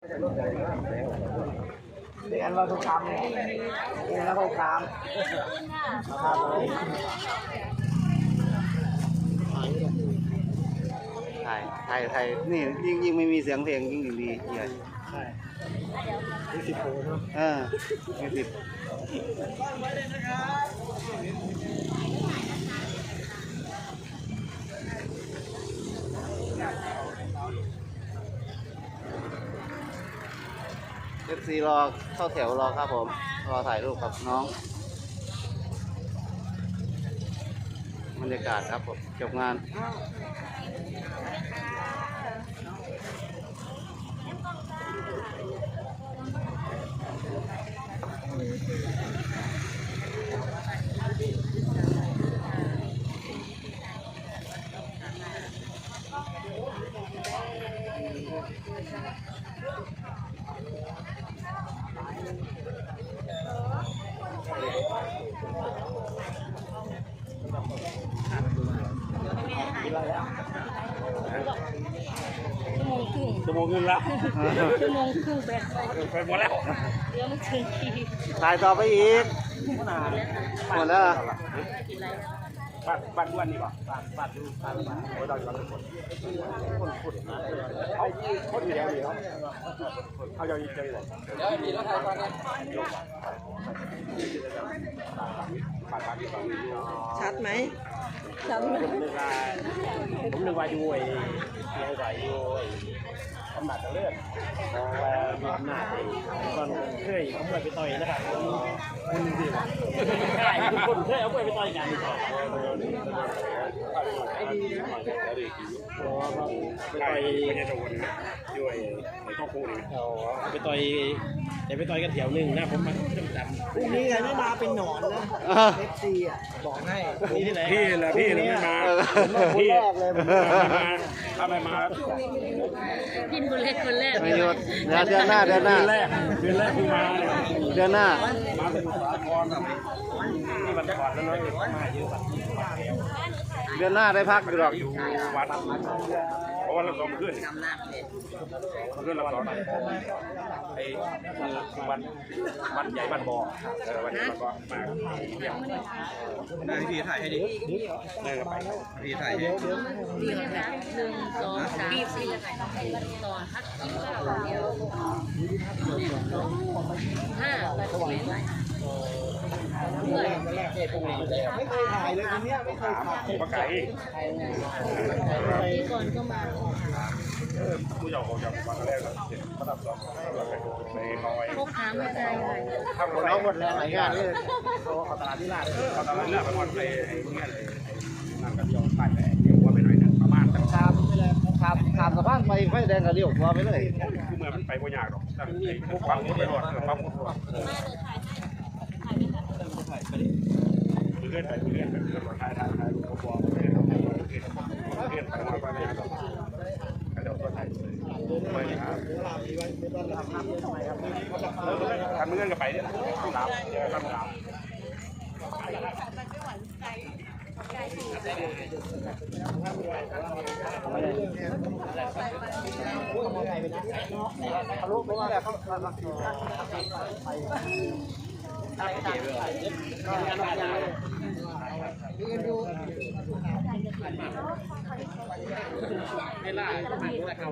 เรียนเราทุกคำเนี่ยเรียนแล้วทุกคำครับเลยถ่ายถ่ายถ่ายนี่ยิ่งยิ่งไม่มีเสียงเพลงยิ่งดีใหญ่ใช่ที่สิบโลเนาะเออมีสิบเอฟ ซีรอเข้าแถวรอครับผม รอถ่ายรูปกับน้องบรรยากาศครับผมจบงาน ชั่วโมงครึ่งละชั่วโมงครึ่งแบบไปหมดแล้วเดี๋ยวไม่ถึงทีถ่ายต่อไปอีกหมดแล้วเหรอ บ้านบ้านอ้วนนี่ป่ะบ้านบ้านดูบ้านบ้านโอ้ยเราเราเป็นคนคนพูดเขาคนอยู่แล้วนี่เขาเขาจะยิงเจอเลยเดี๋ยวมีรถไฟก่อนนะบ้านบ้านที่ฝั่งนี้อยู่ชัดไหมผมนึกว่าผมนึกว่าอยู่ไอ้เชียงใหม่อยู่ไอ้อำนาจเจริญว่ามีอำนาจไอ้ตอนเคยเอามวยไปต่อยนะครับ คนดีใช่คนเคยเอามวยไปต่อยกันไปต่อยไม่ใช่ตะวันนะด้วยไอ้ข้อคู่นี่ไปต่อยแต่ไปต่อยกันแถวหนึ่งนะผมมาจำจำพรุ่งนี้ใครไม่มาเป็นหนอนนะเอฟซีอะบอกให้นี่ที่ไหนพี่แหละพี่ละไม่มาคนแรกเลยถ้าไม่มาพินคนแรกคนแรกไม่หยุดเดือนหน้าเดือนหน้าเดือนแรกเดือนแรกคือมาเดือนหน้ามาสาครนี่มันขอดแล้วน้อยมาเยอะเดือนหน้าได้พักอยู่หรอกอยู่ ราะว่าเราสองขึ้นขึ้นเราสองไอ้วันวันใหญ่บ้านบ่อเออวันนี้มันก็มาเยี่ยมได้พี่ถ่ายให้ดิเดินไปพี่ถ่ายให้ดีนะคะหนึ่งสองสามสี่ต่อฮักยี่สิบเก้าเดียวห้าแปดสิบ ไม่เคยถ่ายเลยคนเนี้ยไม่เคยถ่ายปลาไก่ปีก่อนก็มาผู้ใหญ่ของจากวันแรกแล้วเห็นระดับสองในคอยพกหาไม่ได้เลยข้างบนเราหมดแรงหลายงานเลยเขาตลาดที่ลาดเขาตอนนั้นเลือกไปก่อนไปไอ้พวกนี้เลยนั่นก็เดียวไปแต่เดี๋ยวว่าไปหน่อยนึงประมาณตั้งขามไปเลยขามขามสะพานไปไฟแดงกับเลี้ยวขวาไปเลยคือเมื่อมันไปบ่ยากหรอกตั้งไอ้พวกปั๊มไปรอดเออปั๊มรอดเลื่อ นไปเลื่อนไปเลื่อนไปถ่ายถ่ายถ่ายรูปบอกเลื่อนไปเลื่อนไปมาไปเลยครับเดี๋ยวก็ถ่ายไปครับทำเงื่อนกับไปเนี่ยต้องรับเดี๋ยวต้องรับทะลุไปนี่ ไม่ละเขา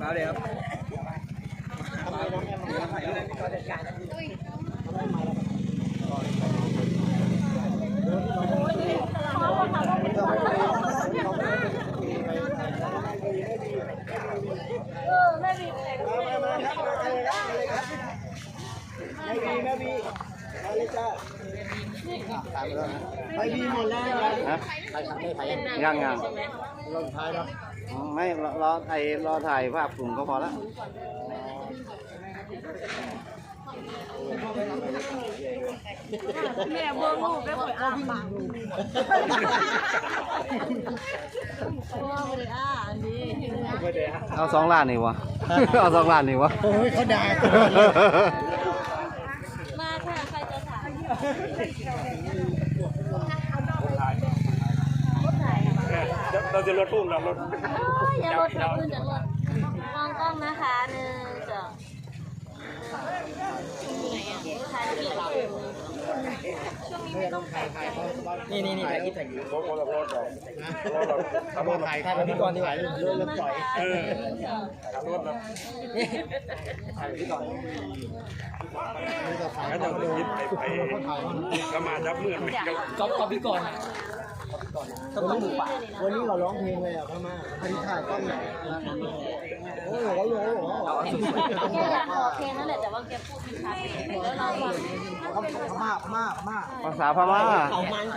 มาเลยครับ ไม่มีไม่มีมาเลยจ้า ไปมีหมดแล้วนะฮะไปทำได้ไทยยังยังลงท้ายเนาะอ๋อไม่รอรอไอ้รอถ่ายภาพกลุ่มก็พอละแม่เบิ้งลูกได้หอยอาปากเพราะว่าไม่ได้อ่าอันนี้เอาสองล้านนี่วะ เอาสองล้านนี่วะ โอ้ยเขาด่า เราจะลดพุ่งเราลดอย่าลดอย่าขึ้นอย่าลดมองกล้องนะคะหนึ่งสองถ่ายคลิปนี่นี่นี่ถ่ายคลิปถ่ายคลิปผมผมลดเราเอามาถ่ายถ่ายกับพี่กรณ์ดีกว่าเรื่องเรื่องปล่อยเออลดเราถ่ายกับพี่กรณ์นี่ก็ถ่ายแล้วจะคิดไปไปก็มาจับมือไปกับก๊อปก๊อปพี่กรณ์ ต้องต้องดูปะวันนี้เราร้องเพลงเลยอะพ่อมาอธิษฐานกล้องไหนโอ้โหโอ้โหโอ้โหแกอยากออกเพลงนั่นแหละแต่ว่าแกพูดไม่ชัดแล้วเรา พม่าพม่าพม่าภาษาพม่า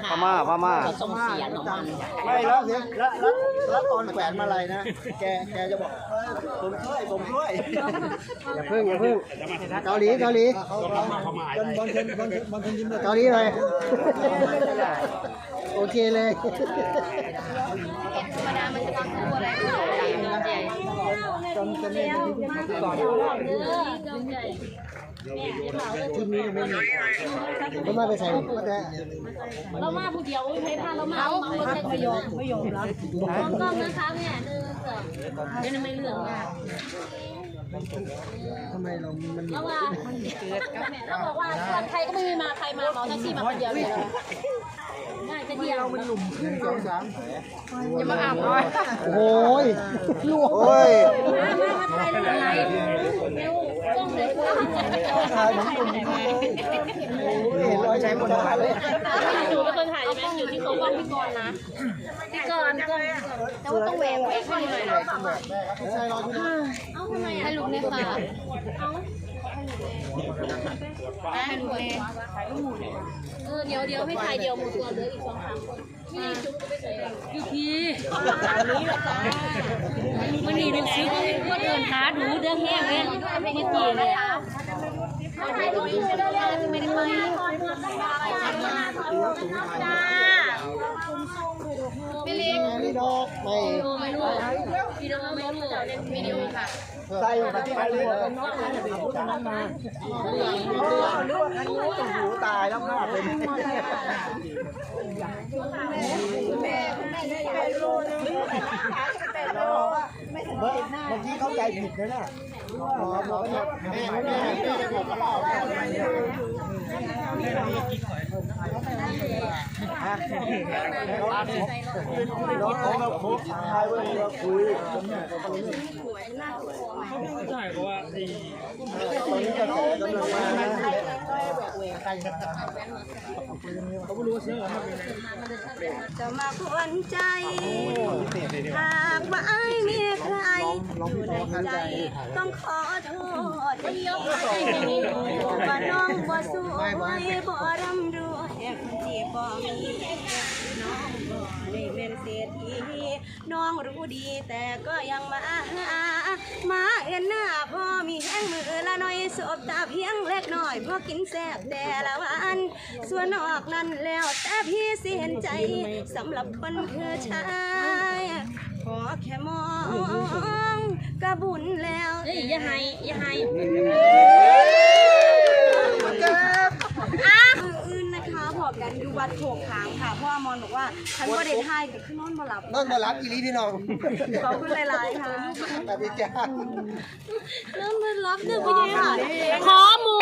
พม่าพม่าส่งเสียงของมันไม่แล้วเสียงแล้วแล้วแล้วตอนแขวนมาอะไรนะ แกแกจะบอกผมช่วยผมช่วยอย่าพึ่งอย่าพึ่งเกาหลีเกาหลีบอลบอลเทนบอลบอลเทนยิมเกาหลีเลยโอเคเลยธรรมดามันจะต้องพูดอะไรก็ได้เงิน ใหญ่จนจนเนี่ยที่ก่อนเออเงินใหญ่ชุดนี้ไม่มีก็มาไปใส่ก็ได้เรามาผู้เดียวไม่พาเรามาเอาไม่ยอมไม่ยอมรับมองกล้องนะคะเนี่ยหนึ่งสองเดี๋ยวไม่เรื่องมากทำไมเรา มันแล้วว่าเราบอกว่าใคนไทยก็ไม่มีมาใครมาเมาแท็กซี่มาคนเดียวเลย องสามอย่ามาอาบน้อยโอ้ยลวกโอ้ยมามามาไทยเลยไงเร็วต้องเลยถ่ายผมหนุ่มเห็นรอยใช้หมดเลยหนูเป็นคนถ่ายใช่ไหมอยู่ที่โต๊ะบ้านพี่กรณ์นะพี่กรณ์ก็แต่ว่าต้องแหวกแหวกให้หน่อยใช่รอที่นั่นเอ้าทำไมให้ลุกเนี่ยค่ะเอ้า ให้ลุกเลยเออเดี๋ยวเดี๋ยวให้ถ่ายเดียวหมดตัวเหลืออีกสองสามคนนี่จุ๊บไปใส่ยูพีนี้ละจ้ามันนี่ดูซิว่าเดินหาดูเดินแห้งเลยไม่ได้ตีเลยถ่ายตรงนี้ไม่ได้เลยไม่ได้ไป วิดีโอค่ะใส่มาที่ไปเลยน้องเอาผู้ชายนั้นมาเรื่องนั้นรู้ตหูตายแล้วพลาดเลยเมื่อกี้เข้าใจผิดเลยนะหมอบอกว่าแม่แม่แม่บอกว่าเราน้องเขาเราคุยทายว่าเราคุย ใช่เพราะว่าไอ้จะมาควนใจ หากว่าไอ้ายมีใครอยู่ในใจ ต้องขอโทษที่ยกให้ว่าน้องบ่สวยบ่ร่ำรวย บบ่มีน้องบ่ได้เป็นเศรษฐีน้องรู้ดีแต่ก็ยังมาหามาเอ็นหน้าพ่อมีแห้งมือละหน่อยสบตาเพียงเล็กน้อยพอกินแซ่บแต่ละวัน ส่วนนอกนั้นแล้วแต่พี่สิเห็นใจสำหรับคนคือชายขอแค่มองก็บุญแล้วเฮ้ยอย่าให้อย่าให้ อะมืออื่น นะคะพอกันอยู่วัดโขกขามค่ะเพราะว่ามอนบอกว่าฉันก็ได้ทายกับขึ้นนอนบ่หลับนอนมารับอีลีพี่น้องขอบคุณหลายๆค่ะสวัสดีจ้าเริ่มเป็นรับหนึ่งไปยังค่ะขอหมู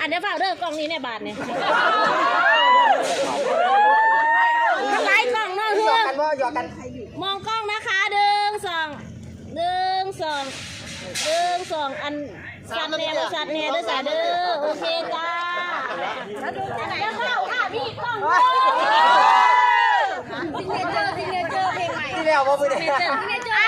อันเดี๋ยวฝากเด้อกล้องนี้ในบาทเนี่ยทำไรกล้องเนาะเพื่อนกันว่าหยอกกันมองกล้องนะคะหนึ่งสองหนึ่งสองหนึ่งสองอัน สัตว์เนี่ยสัตว์เนี่ยด้วยสายเด้อโอเคจ้าแล้วดูอันไหนแล้วเข้าค่ะพี่กล้องเลยซิงเกิลซิงเกิลเพลงใหม่ที่แล้วว่าไม่ได้ซิงเกิลซิงเกิล